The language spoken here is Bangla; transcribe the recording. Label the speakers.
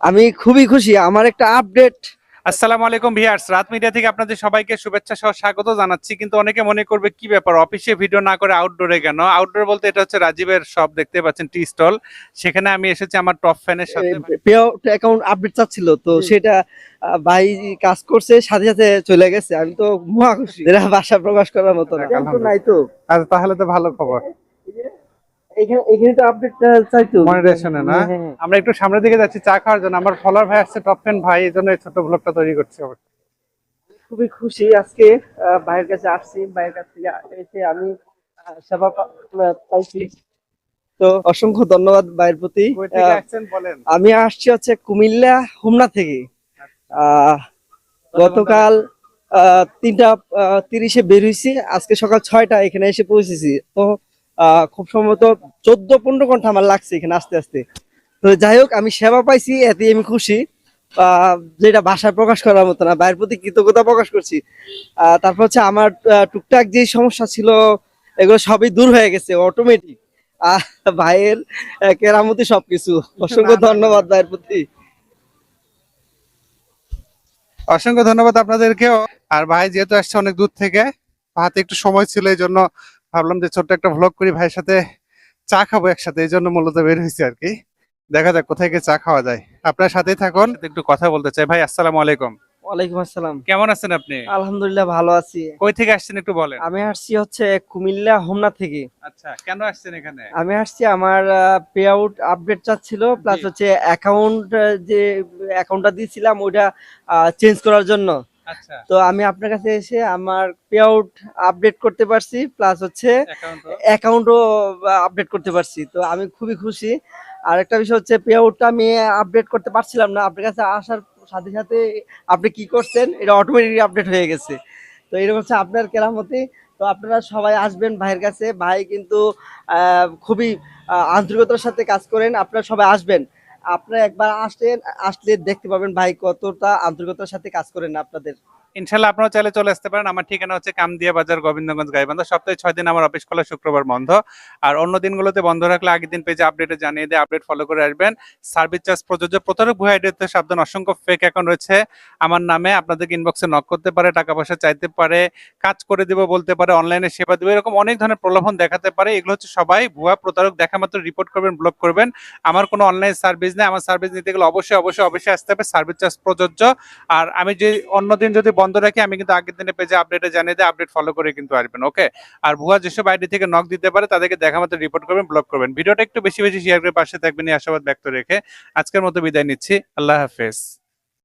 Speaker 1: আমি খুবই খুশি আমার একটা আপডেট
Speaker 2: আসসালামু আলাইকুম ভিয়ার্স রাত মিডিয়া থেকে আপনাদের সবাইকে শুভেচ্ছা সহ স্বাগত জানাচ্ছি। কিন্তু অনেকে মনে করবে কি ব্যাপার অফিসে ভিডিও না করে আউটডোরে কেন? আউটডোর বলতে এটা হচ্ছে রাজীবের শপ দেখতে পাচ্ছেন টি স্টল সেখানে আমি এসেছি আমার টপ ফ্যানের সাথে।
Speaker 1: পে অ্যাকাউন্ট আপডেট চাচ্ছিল তো সেটা ভাই কাজ করছে সাথে সাথে চলে গেছে। আমি তো মহা খুশি। এরা ভাষা প্রকাশ করার মতো না। নাই তো।
Speaker 2: আর তাহলে তো ভালো খবর।
Speaker 1: এখানে এখানে তো আপডেট চাইতো
Speaker 2: না?
Speaker 1: হ্যাঁ, হ্যাঁ।
Speaker 2: আমরা একটু সামনের দিকে যাচ্ছি চা খাওয়ার জন্য। আমার ফলোয়ার ভাই আসছে টপ ফ্যান ভাই এই জন্য এই ছোট ব্লগটা তৈরি করছে
Speaker 1: খুবই খুশি আজকে ভাইয়ের কাছে আসছি ভাইয়ের কাছ থেকে এসে আমি সেবা পাইছি। তো অসংখ্য ধন্যবাদ ভাইয়ের প্রতি। আমি আসছি হচ্ছে কুমিল্লা হোমনা থেকে। আহ, গতকাল আহ, তিনটা আহ, তিরিশে বের হয়েছি আজকে সকাল ছয়টা এখানে এসে পৌঁছেছি। তো খুব সম্ভবত চোদ্দ পনেরো ঘণ্টা আমার লাগছে এখানে আস্তে আস্তে। তো যাই হোক আমি সেবা পাইছি এতে আমি খুশি। যেটা ভাষায় প্রকাশ করার মতো না ভাইয়ের প্রতি কৃতজ্ঞতা প্রকাশ করছি। তারপর হচ্ছে আমার টুকটাক যে সমস্যা ছিল এগুলো সবই দূর হয়ে গেছে অটোমেটিক ভাইয়ের কেরামতি সবকিছু। অসংখ্য। ধন্যবাদ ভাইয়ের প্রতি।
Speaker 2: অসংখ্য ধন্যবাদ আপনাদেরকেও। আর ভাই যেহেতু আসছে অনেক দূর থেকে হাতে একটু সময় ছিল এই জন্য ভাবলাম যে ছোট্ট একটা ভ্লগ করি ভাইয়ের সাথে চা খাব একসাথে এই জন্য মূলত বের হয়েছি আর কি। দেখা যাক কোথায় গিয়ে চা খাওয়া যায়। আপনার সাথেই থাকুন। একটু কথা বলতে চাই। ভাই আসসালামু আলাইকুম।
Speaker 1: ওয়ালাইকুম আসসালাম।
Speaker 2: কেমন আছেন আপনি?
Speaker 1: আলহামদুলিল্লাহ ভালো আছি।
Speaker 2: কই থেকে আসছেন একটু বলেন।
Speaker 1: আমি আসছি হচ্ছে কুমিল্লা হোমনা থেকে।
Speaker 2: আচ্ছা কেন আসছেন এখানে?
Speaker 1: আমি আসছি আমার পে আউট আপডেট চাচ্ছিল প্লাস হচ্ছে অ্যাকাউন্ট যে অ্যাকাউন্টটা দিয়েছিলাম ওইটা চেঞ্জ করার জন্য। তো আমি আপনার কাছে এসে আমার পে আউট আপডেট করতে পারছি প্লাস হচ্ছে অ্যাকাউন্টও আপডেট করতে পারছি। তো আমি খুবই খুশি। আর একটা বিষয় হচ্ছে পে আউটটা আমি আপডেট করতে পারছিলাম না। আপনার কাছে আসার সাথে সাথে আপনি কি করছেন এটা অটোমেটিক আপডেট হয়ে গেছে। তো এরকম হচ্ছে আপনার কেরামতি। তো আপনারা সবাই আসবেন ভাইয়ের কাছে। ভাই কিন্তু খুবই আন্তরিকতার সাথে কাজ করেন। আপনারা সবাই আসবেন। আপনারা একবার আসলেন আসলে দেখতে পাবেন ভাই কতটা আন্তরিকতার সাথে কাজ করেন আপনাদের।
Speaker 2: ইনশাল্লাহ আপনারা চাইলে চলে আসতে পারেন। আমার ঠিকানা হচ্ছে কামদিয়া বাজার গোবিন্দগঞ্জ গাইবান্ধা। সপ্তাহে ছয় দিন আমার অফিস খোলা শুক্রবার বন্ধ। আর অন্য দিনগুলোতে বন্ধ রাখলে আগের দিন পেজে আপডেটে জানিয়ে দিয়ে আপডেট ফলো করে আসবেন। সার্ভিস চার্জ প্রযোজ্য। প্রতারক ভুয়া আইডিতে সাবধান। অসংখ্য ফেক অ্যাকাউন্ট রয়েছে। আমার নামে আপনাদেরকে ইনবক্সে নক করতে পারে, টাকা পয়সা চাইতে পারে, কাজ করে দিব, বলতে পারে অনলাইনে সেবা দেবে, এরকম অনেক ধরনের প্রলোভন দেখাতে পারে। এগুলো হচ্ছে সবাই ভুয়া প্রতারক, দেখা মাত্র রিপোর্ট করবেন ব্লক করবেন। আমার কোনো অনলাইন সার্ভিস নেই। আমার সার্ভিস নিতে গেলে অবশ্যই অবশ্যই অবশ্যই আসতে হবে। সার্ভিস চার্জ প্রযোজ্য। আর আমি যে অন্য দিন যদি রাখি আমি কিন্তু আগের দিনে পেজে আপডেটে জানিয়ে দিই আপডেট ফলো করে কিন্তু আসবেন ওকে আর ভুয়া যেসব আইডি থেকে নক দিতে পারে, তাদেরকে দেখা মতো রিপোর্ট করবেন ব্লক করবেন। ভিডিওটা একটু বেশি বেশি শেয়ার করে পাশে থাকবেন, এই আশাবাদ ব্যক্ত রেখে আজকের মতো বিদায় নিচ্ছি। আল্লাহ হাফেজ।